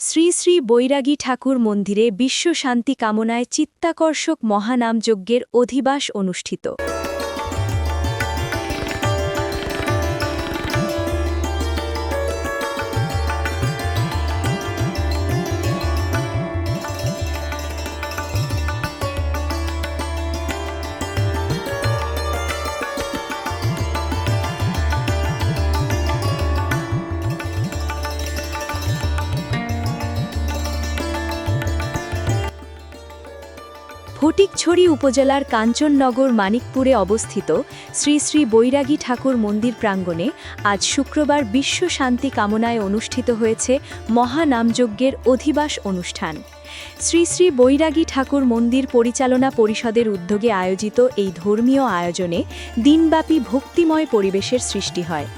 শ্রী শ্রী বৈরাগী ঠাকুর মন্দিরে বিশ্ব শান্তি কামনায় চিত্তাকর্ষক মহানামযজ্ঞের অধিবাস অনুষ্ঠিত। ফটিকছড়ি উপজেলার কাঞ্চননগর মানিকপুরে অবস্থিত শ্রী শ্রী বৈরাগী ঠাকুর মন্দির প্রাঙ্গণে আজ শুক্রবার বিশ্ব শান্তি কামনায় অনুষ্ঠিত হয়েছে মহানামযজ্ঞের অধিবাস অনুষ্ঠান। শ্রী শ্রী বৈরাগী ঠাকুর মন্দির পরিচালনা পরিষদের উদ্যোগে আয়োজিত এই ধর্মীয় আয়োজনে দিনব্যাপী ভক্তিময় পরিবেশের সৃষ্টি হয়।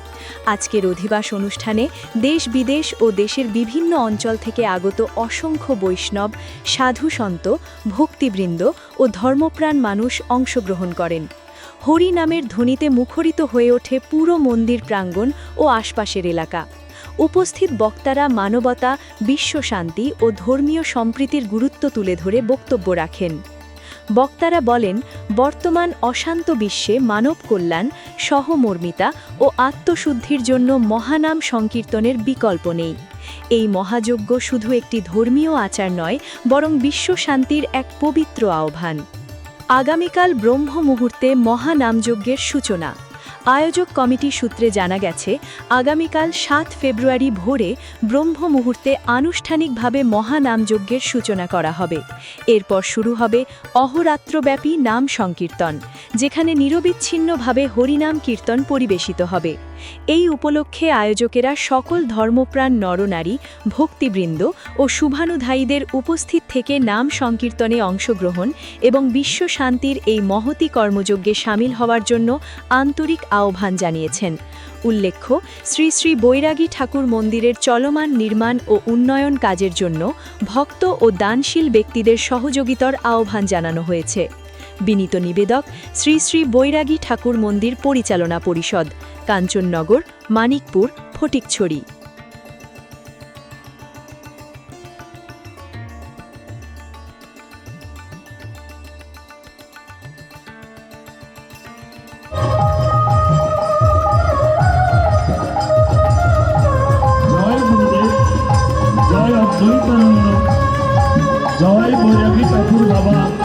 আজকের অধিবাস অনুষ্ঠানে দেশ বিদেশ ও দেশের বিভিন্ন অঞ্চল থেকে আগত অসংখ্য বৈষ্ণব, সাধু সন্ত, ভক্তিবৃন্দ ও ধর্মপ্রাণ মানুষ অংশগ্রহণ করেন। হরি নামের ধ্বনিতে মুখরিত হয়ে ওঠে পুরো মন্দির প্রাঙ্গণ ও আশপাশের এলাকা। উপস্থিত বক্তারা মানবতা, বিশ্বশান্তি ও ধর্মীয় সম্প্রীতির গুরুত্ব তুলে ধরে বক্তব্য রাখেন। বক্তারা বলেন, বর্তমান অশান্ত বিশ্বে মানব কল্যাণ, সহমর্মিতা ও আত্মশুদ্ধির জন্য মহানাম সংকীর্তনের বিকল্প নেই। এই মহাযজ্ঞ শুধু একটি ধর্মীয় আচার নয়, বরং বিশ্ব শান্তির এক পবিত্র আহ্বান। আগামীকাল ব্রহ্ম মুহূর্তে মহানামযজ্ঞের সূচনা। আয়োজক কমিটি সূত্রে জানা গেছে, আগামীকাল সাত ফেব্রুয়ারি ভোরে ব্রহ্ম মুহূর্তে আনুষ্ঠানিকভাবে মহানামযজ্ঞের সূচনা করা হবে। এরপর শুরু হবে অহরাত্রব্যাপী নাম সংকীর্তন, যেখানে নিরবিচ্ছিন্নভাবে হরিনাম কীর্তন পরিবেশিত হবে। এই উপলক্ষে আয়োজকেরা সকল ধর্মপ্রাণ নরনারী, ভক্তিবৃন্দ ও শুভানুধায়ীদের উপস্থিত থেকে নাম সংকীর্তনে অংশগ্রহণ এবং বিশ্ব শান্তির এই মহতি কর্মযজ্ঞে সামিল হওয়ার জন্য আন্তরিক আহ্বান জানিয়েছেন। উল্লেখ্য, শ্রী শ্রী বৈরাগী ঠাকুর মন্দিরের চলমান নির্মাণ ও উন্নয়ন কাজের জন্য ভক্ত ও দানশীল ব্যক্তিদের সহযোগিতার আহ্বান জানানো হয়েছে। বিনীত নিবেদক শ্রী শ্রী বৈরাগী ঠাকুর মন্দির পরিচালনা পরিষদ, কাঞ্চননগর, মানিকপুর, ফটিকছড়ি। জয় বৈরাগী ঠাকুর বাবা।